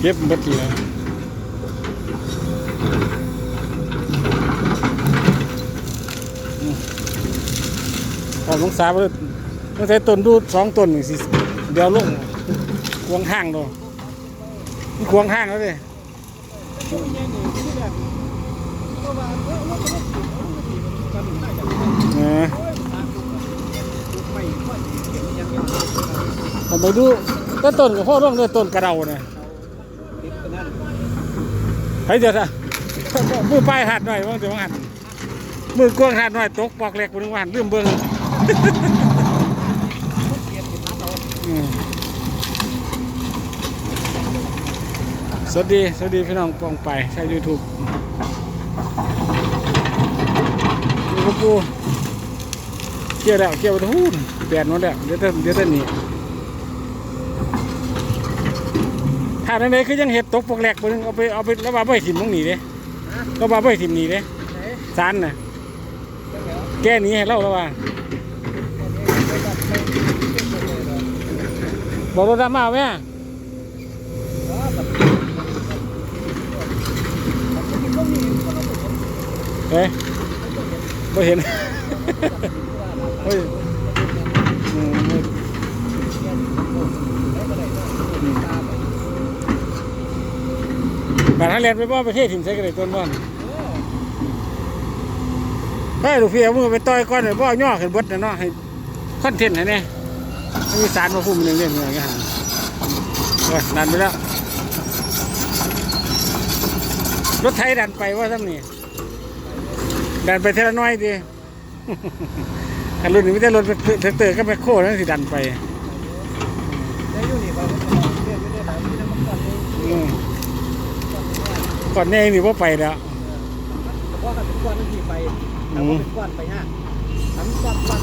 เก็บบัดทีแล้วอืมพอลงสาไปต้องใช้ต้นดูสองต้นนี่สิเดี๋ยวลงควงห้างดูมันควงห้างแล้วดิเออเอาไปดูต้นต้นกับพ่อร่องเลยต้นกระเดาเนี่ย เฮ้ยเดี๋ยวนะมือป้ายหัดหน่อยว่างเดี๋ยวหันมือกวงหัดหน่อยตกปอกแหลกบนหันลืมเบิ้งสวัสดี สวัสดีพี่น้องปองไปใช้ยูทูบนี่ก็ปูเกี่ยวแล้วเกี่ยวไปทุนแดดหมดแล้วเดี๋ยวเต้นเดี๋ยวเต้นนี่ถ้าในนี้คือยังเห็ดตกปกแหลกบนเอาไปเอาไปแล้วมาไปถิ่มตรงนี้เด้แล้วมาไปถิ่มนี่เด้สารน่ะแก้นี้ให้เล่าแล้วว่าบอกรถมาไหมเฮ้ยไม่เห็นเฮ้ยอืม บาดทะเลนไปบ่ประเทศถิ่นใช้กันเลยต้นบ้านเฮ้ยลูกพี่เอามือไปต่อยก้อนเลยบ่ย่อขึ้นบดนะเนาะให้คอนเทนต์ให้แน่ให้มีสารมาพุ่มเรื่องเรื่องอย่างเงี้ยฮะดันไปแล้ว รถไถดันไปว่าทั้งนี้ดันไปเทละน้อยดีคันรุ่นนี้ไม่ได้รถเตอร์ก็ไปโค้นั่นสิดันไปอืม ก่อนแน่นี่ว่าไปแล้วเพราะถ้าเป็นก้อนนั่นที่ไปถ้าว่าเป็นก้อนไปยากทำก้อนก้อน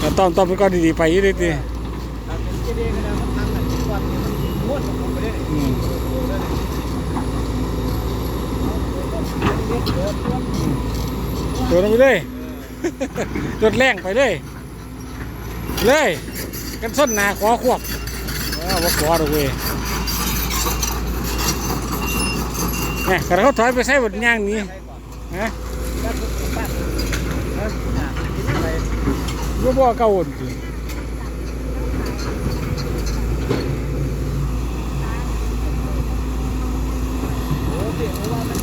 แต่ตอนตอนไปก่อนดีๆไปอยี่ดีดีถ้าเป็นเจดีย์ก็ได้มันทั้งนั้นก้อนนี่มันม้วนลงไปได้เลยอืมตัวนั้นไปเลยรถแรงไปเลย เลย กันส้นหนาขอควบว้าวว่าขอดอกเว้ นี่แต่เขาถอยไปใช้บทย่างนี้นะก็บ่เก่าอุ่นจริงโอ้โหเพราว่ามั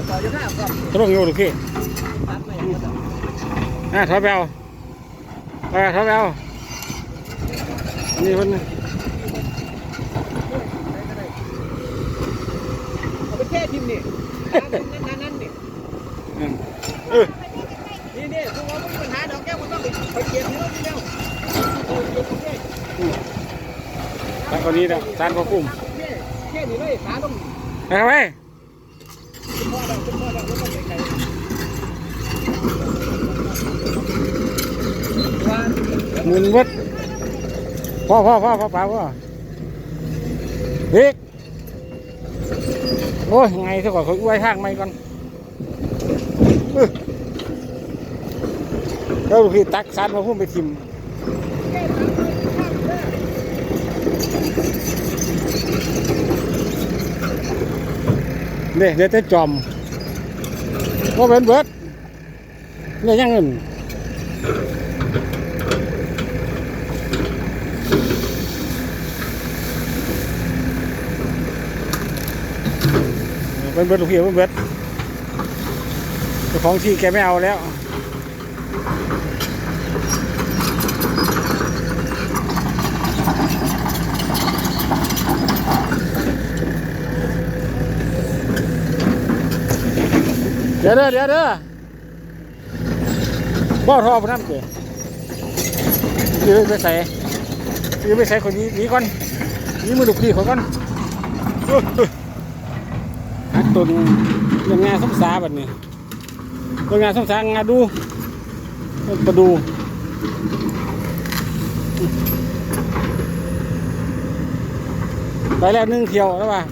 ะต่อจะหน้าครับตรงอยู่ลูกพี่ตัดไม่เอาก็อะถอยไปเอาไปถอยไปเอาอันนี้คนเอาไปแค่ทิมนี่นั่นนั่นนี่อืมเออนี่นี่คือว่าไม่มีปัญหาดอกแก้วมันต้องไปเก็บที่รถนี่แล้วเออเก็บที่นี่ ทางคนนี้แล้วสารก็คุ้มนี่แค่นี้เลยขาต้องไปครับไปขึ้นพ่อดังขึ้นพ่อดังแล้วก็ไหมุนวัดพ่อพ่อพ่อพ่อป่าพ่อเด็กโอ้ยไงซะก่อนเขาอวยทางไม่ก่อนเออแล้วลูกพี่ตักสารมาพุ่มไปทิม แก้ทางไปข้างเด้อ เนี่ยเดี๋ยวจะจอมว่าเป็นเบิดเนี่ยยังเงินเป็นเบิดลูกพี่เป็นเบิดเจ้าของที่แกไม่เอาแล้ว เดี๋ยวเด้อเดี๋ยวเด้อบ่ทอพนันเกิดยืไปใส่ยืไปใส่คนนี้นี้ก่อนนี้มือดุกพี่เขาก่อนเอ้ยเอ้ยหักตุนเรื่องงานสมสาแบบนี้เรื่องงานสมสางานดูมาดูไปแล้วนึ่งเที่ยวแล้วป่ะ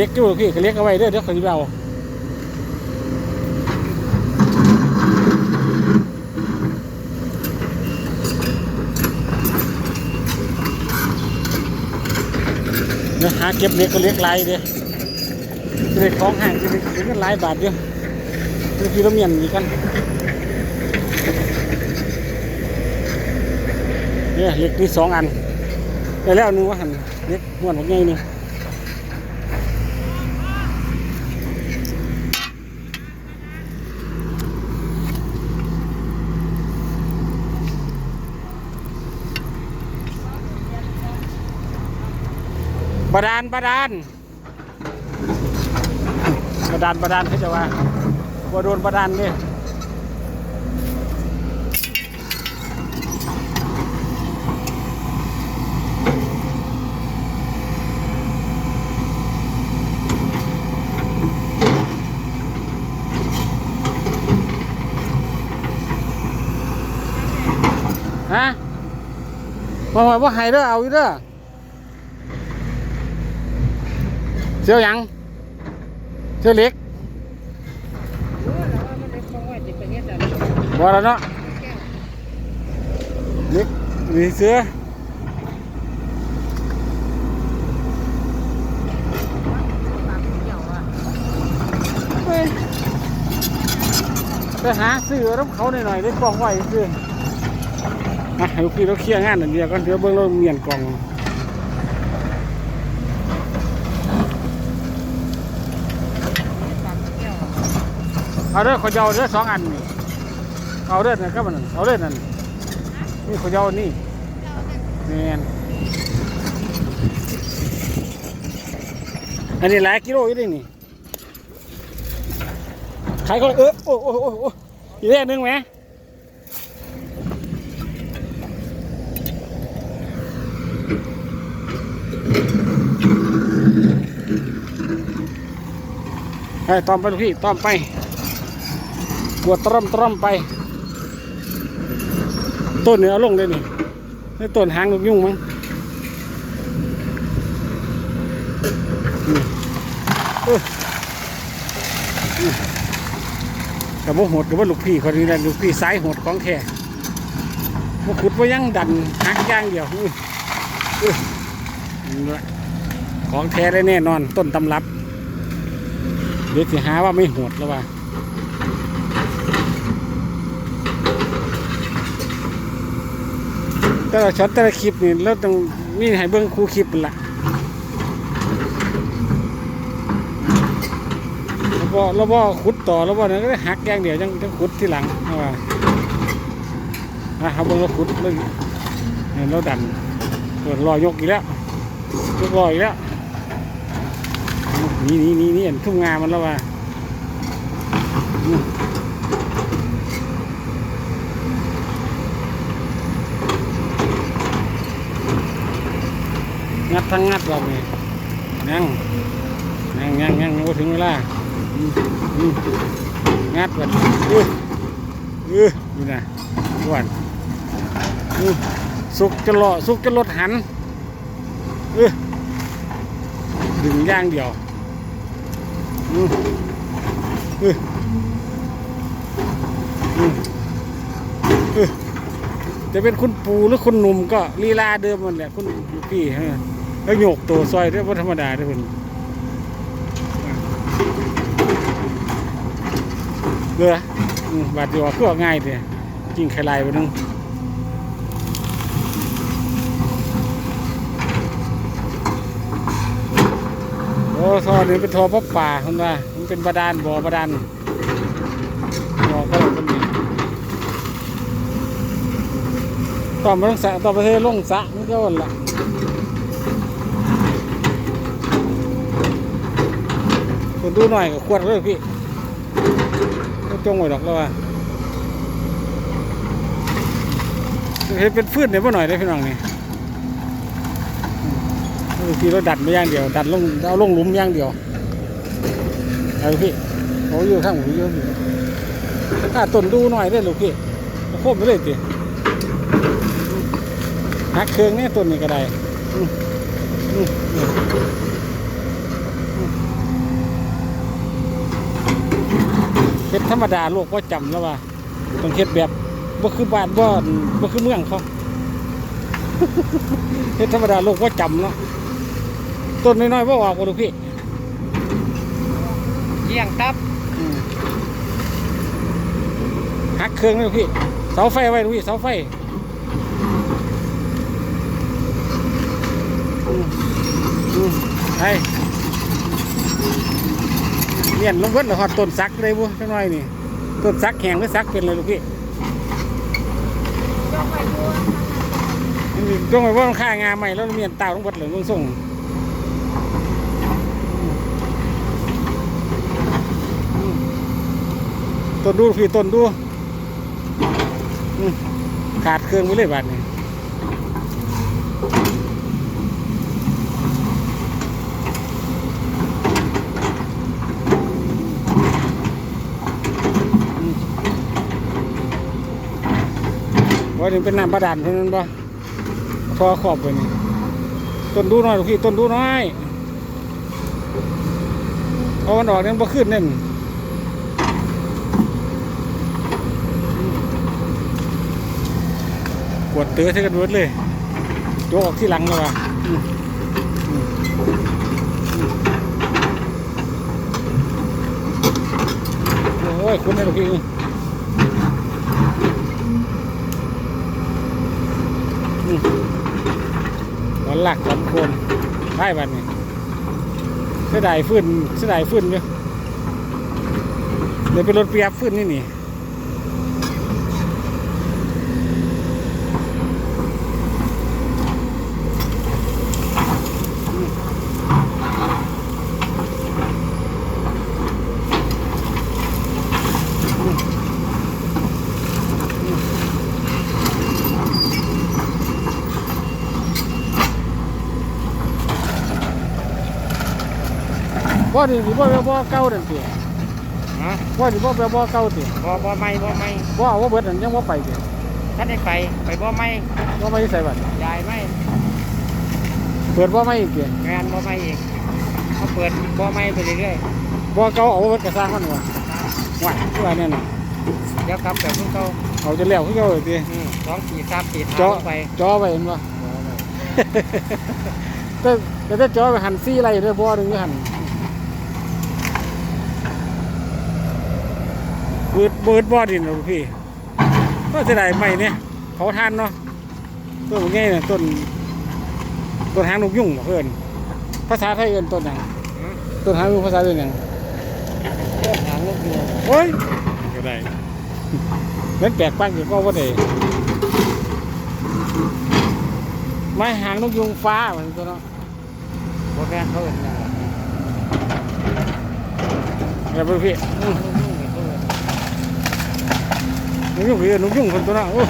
เล็กอยู่พี่ก็เล็กเอาไว้เด้อเดี๋ยวเขาจะเอาเดี๋ยวหาเก็บเล็กก็เล็กลายเด้อเล็กของห่างเล็กเล็กกันหลายบาทเดียวเดี๋ยวพี่เราเมียนอีกกันเนี่ยเล็กนี่สองอันได้แล้วนึงว่าหันเล็กม้วนบอกไงนี่ บาดาลบาดาลบาดาลบาดาลเขาจะว่าว่าโดนบาดาลเนี่ยฮะว่าว่าว่าให้เด้อเอาอยู่เด้อ เสียวหยังเสียวเล็กเออแล้วว่าเล็กมองไว้ติดไปเฮ็ดอะไรบ่แล้วเนาะเล็กมีเสือเฮ้ยไปหาซื้อรับเขาหน่อยๆได้กล่องไว้ซื้ออะให้ลูกพี่เราเคลียร์งานอันเดียวก่อนเดี๋ยวเบิ่งเราเมียนกล่อง เอาเด้อขอยาวเด้อสองอันนี่เอาเด้อนั่นก็มันนเอาเด้อนั่นนี่ขอยาวนี่แมนอันนี้หลายกิโลอยู่ดินี่ขายก็เออโอ้โอ้โอ้โอ้อีกเรื่องหนึงไหมให้ตอมไปลูกพี่ตอมไป กวดตร่อมตร่อมไป ต้นเนี่ยเอาลงเลยนี่นี่ต้นหางนกยุ่งมั้งกับว่าโหดกับว่าลูกพี่คนนี้แหละลูกพี่สายโหดของแท้ว่าขุดว่ายังดันหักย่างเดียวอุ้ยอุ้ยนี่แหละของแท้ได้แน่นอนต้นตำรับเดี๋ยวสิหาว่าไม่โหดแล้วว่า แต่ละช็อตแต่ละคลิปนี่เราต้องมีให้เบิ่งคู่คลิปละแล้วก็แล้วก็ขุดต่อแล้วก็นั้นก็หักอย่งเดี๋ยวจังจังขุดที่หลังเอาว่าอะเอาเบิ่งเราขุดเรื่องเนี่ยเราดันเปิดรอยยกอีกแล้วยกรอยอีกแล้วนี่นี่นี่นี่เห็นทุ่งงามันแล้วว่า งัดทั้งงัดเราเนี่ยยังยังยังยังยังบ่ถึงเวลางัดแบบเออเออดูนะอ้วนอืมสุกจะหล่อสุกจะลดหันเออดึงย่างเดียวอืมเออเออจะเป็นคุณปูหรือคุณหนุ่มก็ลีลาเดิมมันแหละคุณพี่ฮะ แล้วโยกตัวซอยด้วยว่าธรรมดาด้วยคุณเรือบาดเดียวก็ง่ายเดียจริงไข่ลายไปนึงโอ้ท่อนี้เป็นท่อพับป่าคุณว่ามันเป็นบาดาลบ่อบาดาลบ่อก็เลยเป็นนี่ต่อมาต้องสะต่อไปเทลงสะมันก็วันละ ต้นดูหน่อยก็ควรเลยพี่ก็จงไว้ดอกแล้วว่าเห็นเป็นฟืนเนี่ยพ่หน่อยได้พี่น้องนี่อืมพี่เราดัดไม่ย่างเดียว ดัดลงเอาลงหลุมย่างเดียวเอาพี่เขาอยู่ข้างผมเยอะอยู่ถ้าต้นดูหน่อยได้อลูกพี่โคบไปเลยติหักเครื่องเนี่ยต้นนี้ก็ได้อืมอืมอืม เฮ็ด ธรรมดาโลกว่าจำแล้วว่าต้องเฮ็ดแบบบ่คือบ้านบ่บ่คือเมืองเขาเฮ็ดธรรมดาโลกว่าจำเนาะต้นน้อยๆบ่ออกบ่ลูกพี่เยี่ยงตับอืมหักเครื่องเลยลูกพี่เสาไฟไว้ลูกพี่เสาไฟอืมอืมไป เมียนลงเบิดแล้วฮอดต้นสักเลยบ่จังน้อยนี่ต้นสักแห้งหรือสักเป็นเลยลูกพี่จงไปว่ามันค่างาใหม่แล้วเมียนตาลงบดเหลืองลงส่งต้นดูพี่ต้นดูอืมขาดเครื่องไปเลยบัดนี้ นี่เป็นน้ำประดานเท่านั้นปะทอขอบไปนี่ต้นดูน้อยลูกพี่ต้นดูน้อยเอามันออกเนี่ยมันบ่ขึ้นเนี่ยกวดเตือใช้กันเวิร์ดเลยยกออกที่หลังเลยว่ะโอ้ยคุณนี่ลูกพี่อืม วัน หลักสองคนได้บันนี้เสียดายฟื้นเสียดายฟื้นอยู่เดี๋ยวไปรถเปียบฟื้นนี่นี่ บ่ดีสิบ่แม่นบ่เก่านั่นติฮะบ่ดีบ่แม่นบ่เก่าติบ่บ่ไม่บ่ไม่บ่เอาว่าเบิดนั่นยังบ่ไปติท่านได้ไปไปบ่ไม่บ่ไปใส่บัดยายไม่เปิดบ่ไม่อีกติงานบ่ไม่อีกเขาเปิดบ่ไม่ไปเรื่อยบ่เก่าเอาเบิดก็สร้างมันว่าว่าคือว่าแน่น่ะๆเดี๋ยวกลับแบบพวกเขาเอาจะแล้วคือเก่าเลยติอืมสองสี่สามสี่เจาะทางไปจอไว้เห็นบ่แต่แต่ถ้าจอไปหันซี่ไรเด้อบ่หนึงอยู่หัน บิดเบิดบ่ดินเนาะพี่ก็สิได้ใหม่เนี่ยเขาทานเนาะต้นบ่ใหญ่น่ะต้นต้นหางนกยุงบ่เพิ่นภาษาไทยเอิ้นต้นหยังอืมต้นหางนกภาษาเอิ้นหยังเริ่มหางลูกอยู่โอ้ยก็ได้เหมือนแปลกปังอยู่ก็บ่ได้ไม้หางนกยุงฟ้าเหมือนตัวเนาะบ่แม่นเขาเอิ้นหยังล่ะแล้วเบิ่งพี่อื้อลูกๆนี่เขาเอิ้ นนกยุงคืออนกยุงคนตัวเนาะโอ้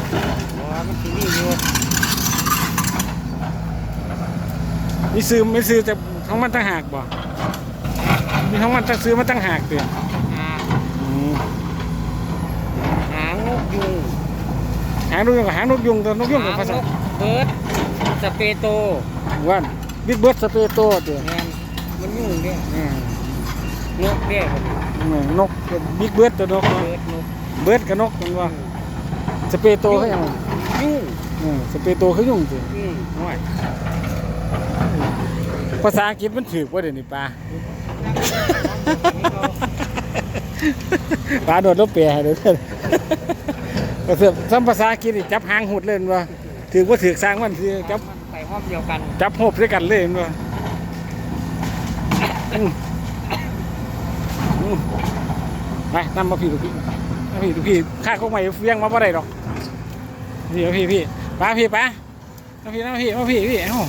บ่ว่ามันสิมีอยู่มีซื้อไม่ซื้อจะทั้งมันตั้งหากบ่มีทั้งมันตั้งซื้อมาตั้งหากเตือนหางหางนกยูงหางนกยุงกับหางนกยุงตัวนกยุงกับหางภานษากเบิร์ดสเปโตว่านบิ๊กเบิร์ดสเปโตเตือนแม่นมันยุ่งเด้อืมนกเด้บ่นกบิ๊กเบิร์ดตัวนกเบิร์ดนก เบิร์ดกับนกมันว่าสเปโตเขาอย่างยุ่งอืมสเปโตเขายุ่งเตือนอืมโอ้ยภาษาอังกฤษมันถือว่าเดี๋ยวนี้ปลาปลาโดดรถเปียให้เด้อเพื่อนก็เสือกซ้ำภาษาอังกฤษนี่จับหางหุดเล่นว่าถือว่าถือสร้างมันถือจับไปห้องเดียวกันจับหบด้วยกันเลยเห็นว่าอืมอืมไปนำมาพี่ลูกพี่มา พี่ลูกพี่ข้าก็ไม่เฟี้ยงมาบ่ได้ดอกพี่พี่พี่ป้าพี่ป้ามาพี่มาพี่มาพี่พี่เอ้าม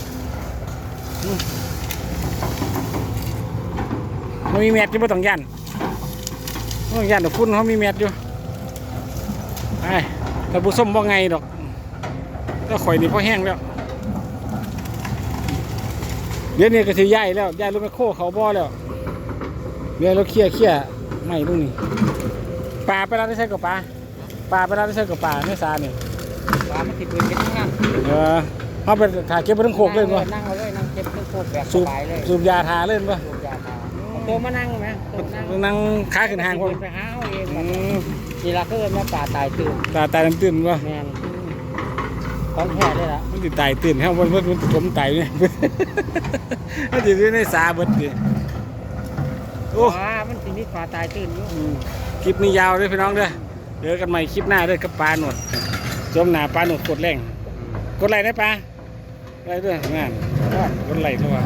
มามีแมทอยู่บ่ต้องย่านบ่ต้องย่านดอกฝุ่นเขามีแมทอยู่ไอ้แต่ผู้ส้มบ่ไงดอกก็ข่อยนี่พอแห้งแล้วเดี๋ยวนี้ก็สิย้ายแล้วย้ายรถแมคโครเขาบ่อแล้วเดี๋ยวเราเคลียร์เคลียร์ไม่ตรงนี้ ปลาไปร้านได้ใช่กับปลาปลาไปร้านได้ใช่กับปลาในสาเนี่ยปลามันติดปืนเป็นงานเออเขาไปถ่ายเก็บไปทั้งโคกเลยป่ะนั่งเอาเลยนั่งเก็บเครื่องโคกแบบสสูบบายเลยสูบยาทาเล่นป่ะสูบยาทาเอาตัวมานั่งไหมตัวนั่งนั่งขาขึ้นห่างคนไปหาเอาเองอืมนี่ละก็เอิ้นว่าป่าตายตื่นตาตายน้ำตื่นป่ะแมนของแท้เลยล่ะมันติดตายตื่นให้มันมันมันผมตายเนี่ยมันติดอยู่ในสาเบิดดิโอ้ว้ามันสิมีป่าตายตื่นอยู่อืม คลิปนี้ยาวด้วยพี่น้องเด้อเดี๋ยวกันใหม่คลิปหน้าเด้อกับปลาหนวดจมหนาปลาหนวดกดแรงกดไลค์ได้ปลาอะไรด้วยงานกดไลค์ด้วย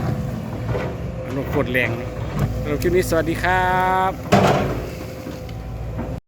หนวดกดแรงเราคลิปนี้สวัสดีครับ